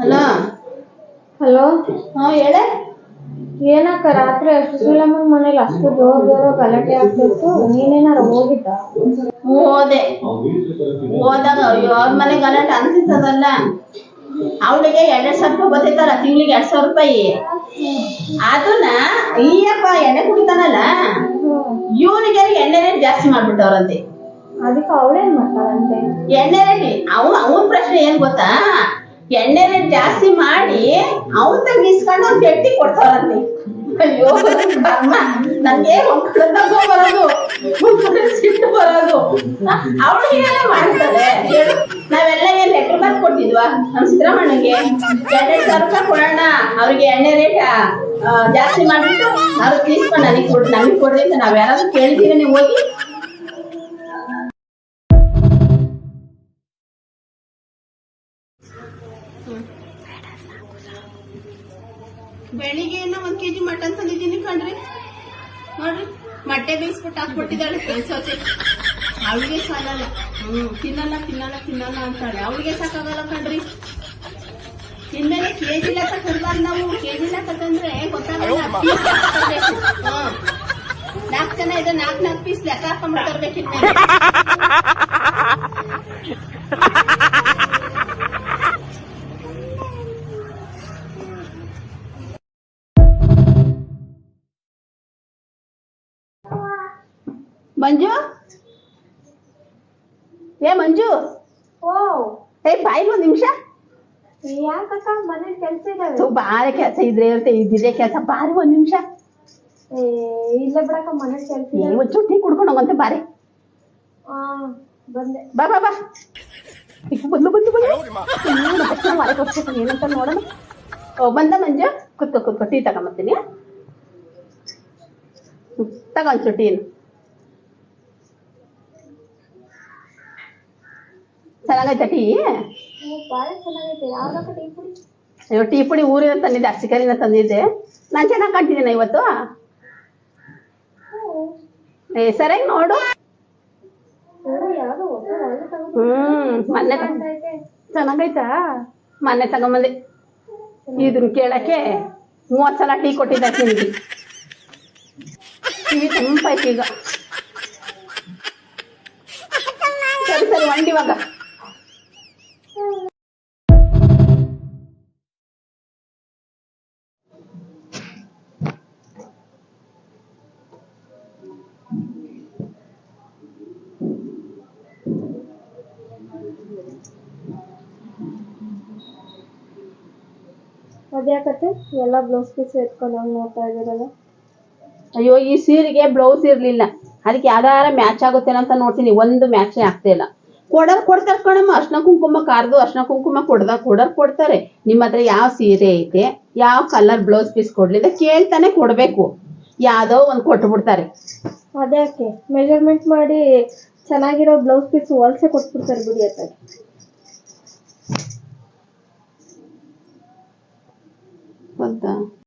Hello hello? ಹಾ ಹೇಳೆ. ಏನಕ್ಕ ರಾತ್ರಿ ಅಷ್ಟು ಸುಲಮನ್ ಮನೇಲಿ ಅಷ್ಟು ಜೋರ್ ಜೋರ ಗಲಾಟೆ ಆಗ್ತಿತ್ತು. ನೀನೇನಾರ ಹೋಗಿದ್ದ? ಹೋದೆ. ಹೋದಾಗ ಅಯ್ಯೋ ಅವ್ರ ಮನೆ ಗಲಾಟೆ ಅನ್ಸಿತ್ತದಲ್ಲ. ಅವಳಿಗೆ ಎರಡ್ ಸಾವಿರ ರೂಪಾಯಿ ಬರ್ತೈತಲ್ಲ ತಿಂಗಳಿಗೆ ಎರಡ್ ಸಾವಿರ ರೂಪಾಯಿ. ಅದನ್ನ ಈಯಪ್ಪ ಎಣ್ಣೆ ಕುಡಿತಾನಲ್ಲ. ಇವನಿಗೆ ಎಣ್ಣೆನೇ ಜಾಸ್ತಿ ಮಾಡ್ಬಿಟ್ಟವ್ರಂತೆ. ಅದಕ್ಕೆ ಅವಳೇನ್ ಮಾಡ್ತಾಳಂತೆ? ಎಣ್ಣೆ ಅವ್ ಅವನ್ ಅವನ್ ಪ್ರಶ್ನೆ ಏನ್ ಗೊತ್ತಾ? ಎಣ್ಣೆ ರೇಟ್ ಜಾಸ್ತಿ ಮಾಡಿ ಅವನ್ ತಂಗ ಇಸ್ಕೊಂಡು ಅವ್ನ್ ಗಟ್ಟಿ ಕೊಡ್ತಾರಂತೆ ಅಯ್ಯೋ ನನ್ಗೆ ಬರೋದು ಸಿಟ್ಟು ಬರೋದು. ಅವಳು ಹೀಗೆಲ್ಲ ಮಾಡ್ತಾರೆ ಹೇಳು, ನಾವೆಲ್ಲ ಏನ್ ಲೆಟರ್ ಬರ್ದು ಕೊಟ್ಟಿದ್ವಾ ನಮ್ ಸಿದ್ದರಾಮಣ್ಣಗೆ ಎರಡೆರಡು ಸಾವಿರ ಕೊಡೋಣ, ಅವ್ರಿಗೆ ಎಣ್ಣೆ ರೇಟ್ ಜಾಸ್ತಿ ಮಾಡ್ಬಿಟ್ಟು ಅವ್ರು ತೀಸ್ಕೊಂಡು ನನಗೆ ಕೊಡ್ ನಮಗೆ ಕೊಡ್ರಿ ಅಂತ ನಾವ್ ಯಾರಾದ್ರೂ ಕೇಳ್ತೀವಿ ನೀವು ಹೋಗಿ? ಬೆಳಿಗ್ಗೆ ಏನೋ ಒಂದ್ ಕೆಜಿ ಮಟನ್ ತಂದಿದ್ದೀನಿ ಕಣ್ರಿ. ನೋಡ್ರಿ ಮೊಟ್ಟೆ ಬೇಯಿಸ್ಬಿಟ್ಟು ಹಾಕ್ಬಿಟ್ಟಿದ್ದಾಳೆ. ಬೇಯಿಸೋತೆ ಅವಳಿಗೆ ಸಾಲಲ್ಲ. ಹ್ಮ್ ತಿನ್ನಲ್ಲ ತಿನ್ನಲ್ಲ ತಿನ್ನಲ್ಲ ಅಂತಾಳೆ. ಅವಳಿಗೆ ಸಾಕಾಗಲ್ಲ ಕಣ್ರಿ. ಇನ್ಮೇಲೆ ಕೆಜಿ ಲೆಕ್ಕ ತರಬಾರ್ದು ನಾವು. ಕೆಜಿ ಲೆಕ್ಕ ತಂದ್ರೆ ಗೊತ್ತಾಗಲ್ಲ. ನಾಕ್ ನಾಲ್ಕು ಜನ ಇದೆ ನಾಲ್ಕು ನಾಲ್ಕು ಪೀಸ್ ಲೆಕ್ಕ ಹಾಕೊಂಡ್ಬಿಟ್ಟು ತರ್ಬೇಕು ಇನ್ಮೇಲೆ. ಮಂಜು ಏ ಮಂಜು ಓ ಏ ಬಾಯಿ ಒಂದ್ ನಿಮಿಷ ಯಾಕಕ್ಕ ಮನೇಲಿ ಕೆಲ್ಸ ಇದಾವೆ ಸೊ ಬಾರಿ ಕೆಲಸ ಇದ್ರೆ ಇರುತ್ತೆ ಇದ್ದಿದೆ ಕೆಲಸ ಬಾರಿ ಒಂದ್ ನಿಮಿಷ ಏ ಇಲ್ಲ ಬಿಡಕ್ಕ ಮನೇಲಿ ಕೆಲ್ಸ ಏ ಇದಾವೆ ಒಂದ್ ಚುಟ್ಟಿ ಕುಡ್ಕೊಂಡು ಹೋಗಂತೆ ಬಾರಿ ಆ ಬಂದೆ ಬಾ ಬಾ ಬಾ ಈಗ ಬಂದು ಬಂದು ಬಂದು ಏನು ತಕ್ಷಣ ಮಾರಕ್ಕೆ ಹೋಗ್ಬೇಕು ಏನಂತ ನೋಡೋಣ ಓ ಬಂದ ಮಂಜು ಕುತ್ಕೋ ಕುತ್ಕೋ ಟೀ ತಗೊಂಬರ್ತೀನಿ ಹ್ಮ್, ತಗೊಂಡ್ ಟೀನು ಚೆನ್ನಾಗೈತಾ ಟೀ? ಟೀ ಅಯ್ಯೋ ಟೀ ಪುಡಿ ಊರಿನ ತಂದಿದ್ದೆ ಅರ್ಸಿಕರಿನ ತಂದಿದ್ದೆ. ನಾನು ಚೆನ್ನಾಗಿ ಕಾಣ್ತಿದ್ದೀನ ಇವತ್ತು. ಏ ಸರಿಯಾಗಿ ನೋಡು. ಹ್ಮ್ ಮೊನ್ನೆ. ಚೆನ್ನಾಗೈತಾ. ಮೊನ್ನೆ ತಗೊಂಬಂದೆ. ಇದನ್ನ ಕೇಳಕ್ಕೆ ಮೂವತ್ ಸಲ ಟೀ ಕೊಟ್ಟಿದ್ದ ನಿಮ್ಗೆ ಟಿವಿ ತಂಪಾಯ್ತು ಈಗ. ಸರಿ ಸರಿ ಒಂಡಿ ಅದ್ಯಾಕತ್ತೆ ಎಲ್ಲ ಬ್ಲೌಸ್ ಪೀಸ್ ಎತ್ಕೊಂಡು ಹಂಗ್ ನೋಡ್ತಾ ಇದ್ದೀರಲ್ಲ? ಅಯ್ಯೋ ಈ ಸೀರೆಗೆ ಬ್ಲೌಸ್ ಇರ್ಲಿಲ್ಲ. ಅದಕ್ಕೆ ಯಾವ್ದಾರ ಮ್ಯಾಚ್ ಆಗುತ್ತೆ ಅಂತ ನೋಡ್ತೀನಿ. ಒಂದು ಮ್ಯಾಚೇ ಆಗ್ತಾ ಇಲ್ಲ. ಕೊಡೋರ್ ಕೊಡ್ತಾರೆ ಕಣಮ್ಮ. ಅರ್ಶನ ಕುಂಕುಮ ಕಾರ್ದು ಅರ್ಶನ ಕುಂಕುಮ ಕೊಡ್ದಾಗ ಕೊಡರ್ ಕೊಡ್ತಾರೆ. ನಿಮ್ಮ ಹತ್ರ ಯಾವ ಸೀರೆ ಐತೆ ಯಾವ ಕಲರ್ ಬ್ಲೌಸ್ ಪೀಸ್ ಕೊಡ್ಲಿದೆ ಕೇಳ್ತಾನೆ ಕೊಡ್ಬೇಕು. ಯಾವ್ದೋ ಒಂದ್ ಕೊಟ್ಟು ಬಿಡ್ತಾರೆ ಅದ್ಯಾಕೆ ಮೆಜರ್ಮೆಂಟ್ ಮಾಡಿ ಚೆನ್ನಾಗಿರೋ ಬ್ಲೌಸ್ ಪೀಸ್ ಹೊಲ್ಸೆ ಕೊಟ್ಬಿಡ್ತಾರೆ ಬಿಡಿ ಅತ್ತಾಗೆ. gufata